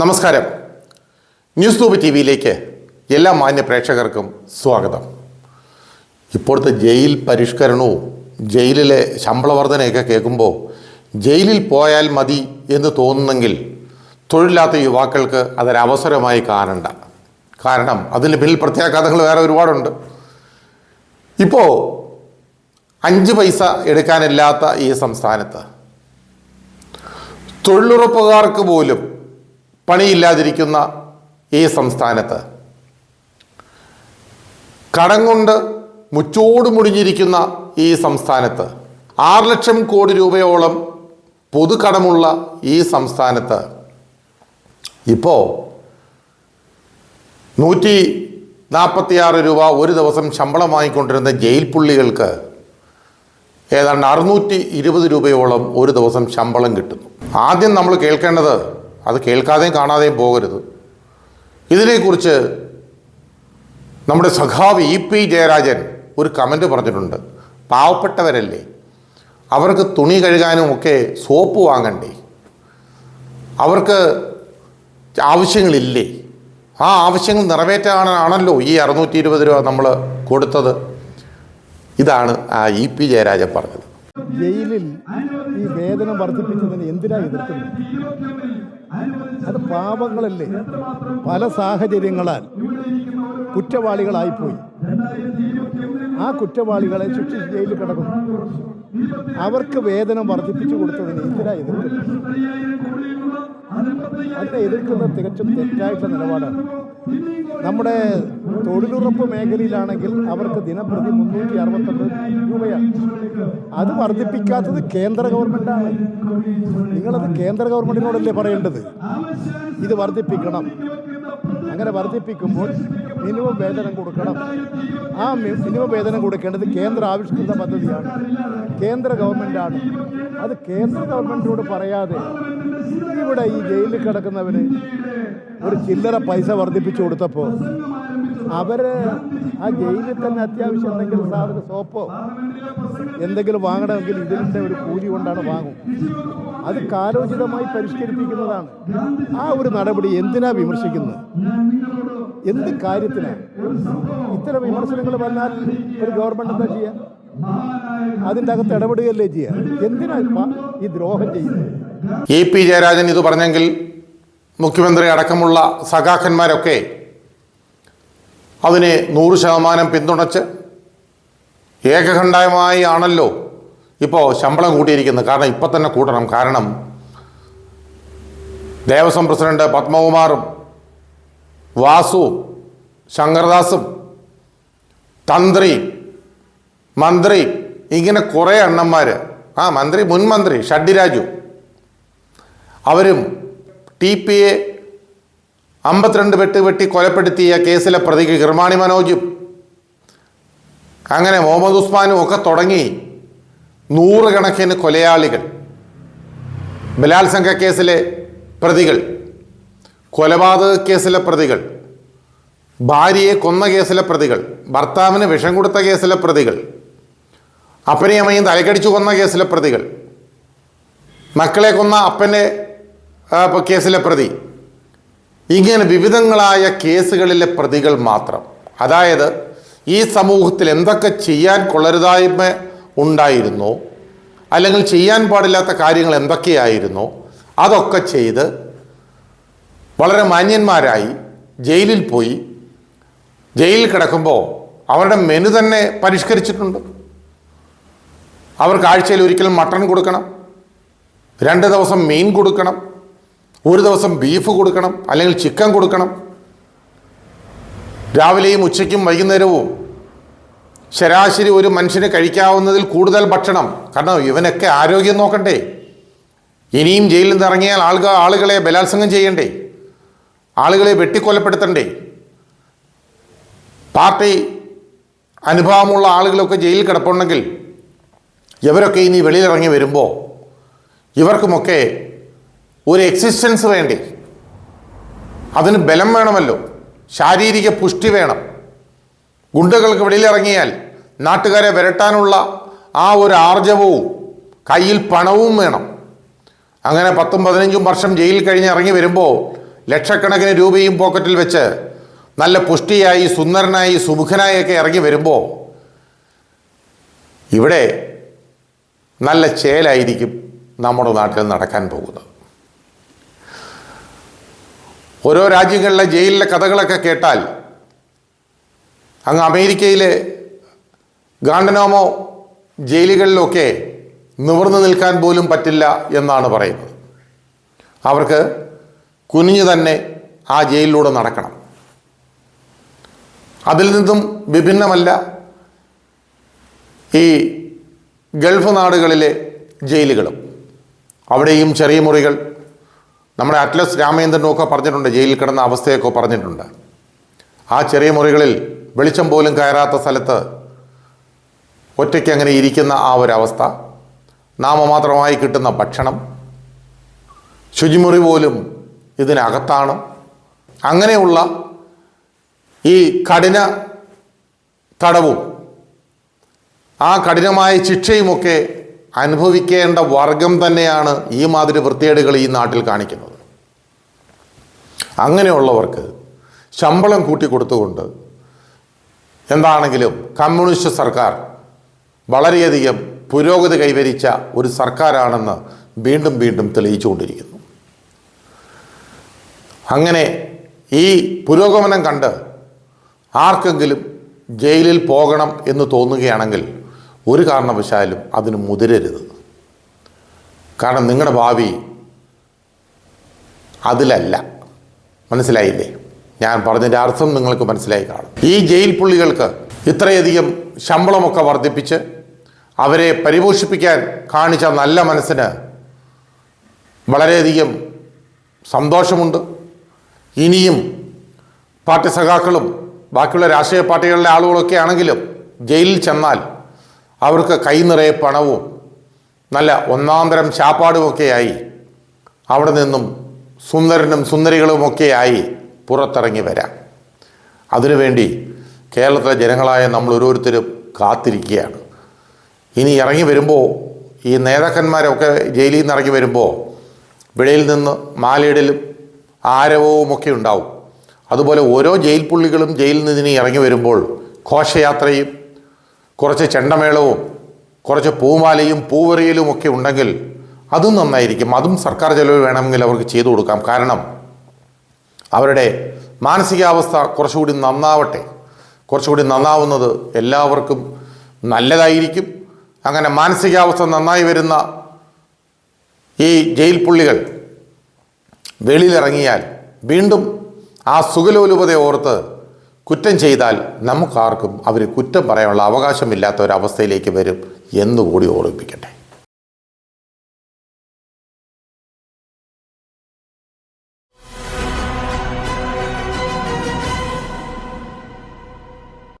നമസ്കാരം. News തൂബ് T വിയിലേക്ക് എല്ലാ മാന്യ പ്രേക്ഷകർക്കും സ്വാഗതം. ഇപ്പോഴത്തെ ജയിൽ പരിഷ്കരണവും ജയിലിലെ ശമ്പള വർധനയൊക്കെ കേൾക്കുമ്പോൾ ജയിലിൽ പോയാൽ മതി എന്ന് തോന്നുന്നെങ്കിൽ തൊഴിലില്ലാത്ത യുവാക്കൾക്ക് അതൊരവസരമായി കാണണ്ട. കാരണം അതിന് പിന്നിൽ പ്രത്യാഘാതങ്ങൾ വേറെ ഒരുപാടുണ്ട്. ഇപ്പോൾ അഞ്ച് പൈസ എടുക്കാനില്ലാത്ത ഈ സംസ്ഥാനത്ത് തൊഴിലുറപ്പുകാർക്ക് പോലും പണിയില്ലാതിരിക്കുന്ന ഈ സംസ്ഥാനത്ത് കടം കൊണ്ട് മുച്ചോട് മുടിഞ്ഞിരിക്കുന്ന ഈ സംസ്ഥാനത്ത് ആറ് ലക്ഷം കോടി രൂപയോളം പൊതുകടമുള്ള ഈ സംസ്ഥാനത്ത് ഇപ്പോൾ നൂറ്റി നാൽപ്പത്തിയാറ് രൂപ ഒരു ദിവസം ശമ്പളം വാങ്ങിക്കൊണ്ടിരുന്ന ജയിൽ പുള്ളികൾക്ക് ഏതാണ്ട് അറുന്നൂറ്റി ഇരുപത് രൂപയോളം ഒരു ദിവസം ശമ്പളം കിട്ടുന്നു. ആദ്യം നമ്മൾ കേൾക്കേണ്ടത് അത് കേൾക്കാതെയും കാണാതെയും പോകരുത്. ഇതിനെക്കുറിച്ച് നമ്മുടെ സഖാവ് ഇ പി ജയരാജൻ ഒരു കമന്റ് പറഞ്ഞിട്ടുണ്ട്. പാവപ്പെട്ടവരല്ലേ. അവർക്ക് തുണി കഴുകാനും ഒക്കെ സോപ്പ് വാങ്ങണ്ടേ. അവർക്ക് ആവശ്യങ്ങളില്ലേ. ആ ആവശ്യങ്ങൾ നിറവേറ്റാനാണല്ലോ ഈ അറുന്നൂറ്റി ഇരുപത് രൂപ നമ്മൾ കൊടുത്തത്. ഇതാണ് ആ ഇ പി ജയരാജൻ പറഞ്ഞത്. ജയിലിൽ ഈ വേദന വർദ്ധിപ്പിച്ചതിന് എന്തിനാണ് എതിർക്കുന്നത്? അത് പാപങ്ങളല്ലേ? പല സാഹചര്യങ്ങളാൽ കുറ്റവാളികളായിപ്പോയി. ആ കുറ്റവാളികളെ ശിക്ഷിച്ച് ജയിലിൽ കിടക്കുന്നു. അവർക്ക് വേതനം വർദ്ധിപ്പിച്ചു കൊടുത്തതിന് എന്തിനാ എതിർക്കുന്നു അതിനെ എതിർക്കുന്നത് തികച്ചും തെറ്റായിട്ടുള്ള നിലപാടാണ്. നമ്മുടെ തൊഴിലുറപ്പ് മേഖലയിലാണെങ്കിൽ അവർക്ക് ദിനപ്രതി മുന്നൂറ്റി അറുപത്തൊമ്പത് രൂപയാണ്. അത് വർദ്ധിപ്പിക്കാത്തത് കേന്ദ്ര ഗവൺമെന്റാണ് നിങ്ങളത് കേന്ദ്ര ഗവൺമെന്റിനോടല്ലേ പറയേണ്ടത്? ഇത് വർദ്ധിപ്പിക്കണം. അങ്ങനെ വർദ്ധിപ്പിക്കുമ്പോൾ മിനിമം വേതനം കൊടുക്കണം. ആ മിനിമം വേതനം കൊടുക്കേണ്ടത് കേന്ദ്ര ആവിഷ്കൃത പദ്ധതിയാണ്. കേന്ദ്ര ഗവൺമെന്റാണ് അത് കേന്ദ്ര ഗവൺമെന്റിനോട് പറയാതെ ഇവിടെ ഈ ജയിലിൽ കിടക്കുന്നവന് ഒരു ചില്ലറ പൈസ വർദ്ധിപ്പിച്ചു കൊടുത്തപ്പോൾ അവർ ആ ജയിലിൽ തന്നെ അത്യാവശ്യം എന്തെങ്കിലും സാധനം സോപ്പോ എന്തെങ്കിലും വാങ്ങണമെങ്കിൽ ഇതിന്റെ ഒരു കൂലി കൊണ്ടാണ് വാങ്ങും. അത് കാലോചിതമായി പരിഷ്കരിപ്പിക്കുന്നതാണ്. ആ ഒരു നടപടി എന്തിനാ വിമർശിക്കുന്നത്? എന്ത് കാര്യത്തിനാണ് ഇത്തരം വിമർശനങ്ങൾ വന്നാൽ ഒരു ഗവൺമെന്റ് എന്താ ചെയ്യുക അതിന്റെ അകത്ത് ഇടപെടുകയല്ലേ ചെയ്യുക എന്തിനാ ഈ ദ്രോഹം ചെയ്യുന്നത്? എ പി ജയരാജൻ ഇത് പറഞ്ഞെങ്കിൽ മുഖ്യമന്ത്രി അടക്കമുള്ള സഖാക്കന്മാരൊക്കെ അതിനെ നൂറ് ശതമാനം പിന്തുണച്ച് ഏകകണ്ഠമായി ആണല്ലോ ഇപ്പോൾ ശമ്പളം കൂട്ടിയിരിക്കുന്നത്. കാരണം ഇപ്പം തന്നെ കൂട്ടണം. കാരണം ദേവസ്വം പ്രസിഡന്റ് പത്മകുമാറും വാസുവും ശങ്കർദാസും തന്ത്രി മന്ത്രി ഇങ്ങനെ കുറേ എണ്ണന്മാർ ആ മന്ത്രി മുൻ മന്ത്രി ഷഡ്ഡിരാജു അവരും ടി പി എ അമ്പത്തിരണ്ട് വെട്ട് വെട്ടി കൊലപ്പെടുത്തിയ കേസിലെ പ്രതിക്ക് കിർമാണി മനോജും അങ്ങനെ മുഹമ്മദ് ഉസ്മാനും ഒക്കെ തുടങ്ങി നൂറുകണക്കിന് കൊലയാളികൾ ബലാത്സംഗ കേസിലെ പ്രതികൾ കൊലപാതക കേസിലെ പ്രതികൾ ഭാര്യയെ കൊന്ന കേസിലെ പ്രതികൾ ഭർത്താവിന് വിഷം കൊടുത്ത കേസിലെ പ്രതികൾ അപ്പനെയും അമ്മയും തലക്കടിച്ചു കൊന്ന കേസിലെ പ്രതികൾ മക്കളെ കൊന്ന അപ്പന്റെ കേസിലെ പ്രതി. ഇങ്ങനെ വിവിധങ്ങളായ കേസുകളിലെ പ്രതികൾ മാത്രം. അതായത് ഈ സമൂഹത്തിൽ എന്തൊക്കെ ചെയ്യാൻ കൊള്ളരുതായ്മ ഉണ്ടായിരുന്നോ അല്ലെങ്കിൽ ചെയ്യാൻ പാടില്ലാത്ത കാര്യങ്ങൾ എന്തൊക്കെയായിരുന്നു അതൊക്കെ ചെയ്ത് വളരെ മാന്യന്മാരായി ജയിലിൽ പോയി. ജയിലിൽ കിടക്കുമ്പോൾ അവരുടെ മെനു തന്നെ പരിഷ്കരിച്ചിട്ടുണ്ട്. അവർക്ക് ആഴ്ചയിൽ ഒരിക്കലും മട്ടൺ കൊടുക്കണം. രണ്ട് ദിവസം മീൻ കൊടുക്കണം. ഒരു ദിവസം ബീഫ് കൊടുക്കണം അല്ലെങ്കിൽ ചിക്കൻ കൊടുക്കണം. രാവിലെയും ഉച്ചയ്ക്കും വൈകുന്നേരവും ശരാശരി ഒരു മനുഷ്യന് കഴിക്കാവുന്നതിൽ കൂടുതൽ ഭക്ഷണം. കാരണം ഇവനൊക്കെ ആരോഗ്യം നോക്കണ്ടേ. ഇനിയും ജയിലിൽ നിന്ന് ഇറങ്ങിയാൽ ആളുകൾ ആളുകളെ ബലാത്സംഗം ചെയ്യണ്ടേ. ആളുകളെ വെട്ടിക്കൊലപ്പെടുത്തണ്ടേ. പാർട്ടി അനുഭവമുള്ള ആളുകളൊക്കെ ജയിലിൽ കിടപ്പുണ്ടെങ്കിൽ ഇവരൊക്കെ ഇനി വെളിയിലിറങ്ങി വരുമ്പോൾ ഇവർക്കുമൊക്കെ ഒരു എക്സിസ്റ്റൻസ് വേണ്ടേ. അതിന് ബലം വേണമല്ലോ. ശാരീരിക പുഷ്ടി വേണം. ഗുണ്ടകൾക്ക് വെളിയിലിറങ്ങിയാൽ നാട്ടുകാരെ വരട്ടാനുള്ള ആ ഒരു ആർജവവും കയ്യിൽ പണവും വേണം. അങ്ങനെ പത്തും പതിനഞ്ചും വർഷം ജയിലിൽ കഴിഞ്ഞ് ഇറങ്ങി വരുമ്പോൾ ലക്ഷക്കണക്കിന് രൂപയും പോക്കറ്റിൽ വെച്ച് നല്ല പുഷ്ടിയായി സുന്ദരനായി സുമുഖനായൊക്കെ ഇറങ്ങി വരുമ്പോൾ ഇവിടെ നല്ല ചേലായിരിക്കും നമ്മുടെ നാട്ടിൽ നടക്കാൻ പോകുന്നത്. ഓരോ രാജ്യങ്ങളിലെ ജയിലിലെ കഥകളൊക്കെ കേട്ടാൽ അങ്ങ് അമേരിക്കയിലെ ഗാണ്ടനോമോ ജയിലുകളിലൊക്കെ നിവർന്നു നിൽക്കാൻ പോലും പറ്റില്ല എന്നാണ് പറയുന്നത്. അവർക്ക് കുനിഞ്ഞു തന്നെ ആ ജയിലിലൂടെ നടക്കണം. അതിൽ നിന്നും വിഭിന്നമല്ല ഈ ഗൾഫ് നാടുകളിലെ ജയിലുകളും അവിടെയും ചെറിയ മുറികൾ നമ്മുടെ അറ്റ്ലസ് രാമേന്ദ്രനും പറഞ്ഞിട്ടുണ്ട് ജയിലിൽ കിടന്ന അവസ്ഥയൊക്കെ പറഞ്ഞിട്ടുണ്ട്. ആ ചെറിയ മുറികളിൽ വെളിച്ചം പോലും കയറാത്ത സ്ഥലത്ത് ഒറ്റയ്ക്ക് അങ്ങനെ ഇരിക്കുന്ന ആ ഒരവസ്ഥ നാമമാത്രമായി കിട്ടുന്ന ഭക്ഷണം ശുചിമുറി പോലും ഇതിനകത്താണ്. അങ്ങനെയുള്ള ഈ കഠിന തടവും ആ കഠിനമായ ശിക്ഷയുമൊക്കെ അനുഭവിക്കേണ്ട വർഗം തന്നെയാണ് ഈ മാതിരി വൃത്തികേടുകൾ ഈ നാട്ടിൽ കാണിക്കുന്നത്. അങ്ങനെയുള്ളവർക്ക് ശമ്പളം കൂട്ടി കൂട്ടിക്കൊടുത്തുകൊണ്ട് എന്താണെങ്കിലും കമ്മ്യൂണിസ്റ്റ് സർക്കാർ വളരെയധികം പുരോഗതി കൈവരിച്ച ഒരു സർക്കാരാണെന്ന് വീണ്ടും വീണ്ടും തെളിയിച്ചുകൊണ്ടിരിക്കുന്നു. അങ്ങനെ ഈ പുരോഗമനം കണ്ട് ആർക്കെങ്കിലും ജയിലിൽ പോകണം എന്ന് തോന്നുകയാണെങ്കിൽ ഒരു കാരണവശാലും അതിന് മുതിരരുത്. കാരണം നിങ്ങളുടെ ഭാവി അതിലല്ല. മനസ്സിലായില്ലേ? ഞാൻ പറഞ്ഞതിന്റെ അർത്ഥം നിങ്ങൾക്ക് മനസ്സിലായി കാണും. ഈ ജയിൽ പുള്ളികൾക്ക് ഇത്രയധികം ശമ്പളമൊക്കെ വർദ്ധിപ്പിച്ച് അവരെ പരിപോഷിപ്പിക്കാൻ കാണിച്ച നല്ല മനസ്സിന് വളരെയധികം സന്തോഷമുണ്ട്. ഇനിയും പാർട്ടി സഖാക്കളും ബാക്കിയുള്ള രാഷ്ട്രീയ പാർട്ടികളിലെ ആളുകളൊക്കെ ആണെങ്കിലും ജയിലിൽ ചെന്നാൽ അവർക്ക് കൈ നിറയെ പണവും നല്ല ഒന്നാന്തരം ശാപ്പാടുമൊക്കെയായി അവിടെ നിന്നും സുന്ദരനും സുന്ദരികളുമൊക്കെയായി പുറത്തിറങ്ങി വരാം. അതിനുവേണ്ടി കേരളത്തിലെ ജനങ്ങളായ നമ്മൾ ഓരോരുത്തരും കാത്തിരിക്കുകയാണ്. ഇനി ഇറങ്ങി വരുമ്പോൾ ഈ നേതാക്കന്മാരൊക്കെ ജയിലിൽ നിന്ന് ഇറങ്ങി വരുമ്പോൾ വെളിയിൽ നിന്ന് മാലയിടലും ആരവവുമൊക്കെ ഉണ്ടാവും. അതുപോലെ ഓരോ ജയിൽ പുള്ളികളും ജയിലിൽ നിന്ന് ഇനി ഇറങ്ങി വരുമ്പോൾ ഘോഷയാത്രയും കുറച്ച് ചെണ്ടമേളവും കുറച്ച് പൂമാലയും പൂവെറിയലും ഒക്കെ ഉണ്ടെങ്കിൽ അതും നന്നായിരിക്കും. അതും സർക്കാർ ചെലവ് വേണമെങ്കിൽ അവർക്ക് ചെയ്തു കൊടുക്കാം. കാരണം അവരുടെ മാനസികാവസ്ഥ കുറച്ചുകൂടി നന്നാവട്ടെ. കുറച്ചുകൂടി നന്നാവുന്നത് എല്ലാവർക്കും നല്ലതായിരിക്കും. അങ്ങനെ മാനസികാവസ്ഥ നന്നായി വരുന്ന ഈ ജയിൽ പുള്ളികൾ വെളിയിലിറങ്ങിയാൽ വീണ്ടും ആ സുഖലോലുപതയെ ഓർത്ത് കുറ്റം ചെയ്താൽ നമുക്കാർക്കും അവർ കുറ്റം പറയാനുള്ള അവകാശമില്ലാത്ത ഒരവസ്ഥയിലേക്ക് വരും എന്നുകൂടി ഓർമ്മിപ്പിക്കട്ടെ.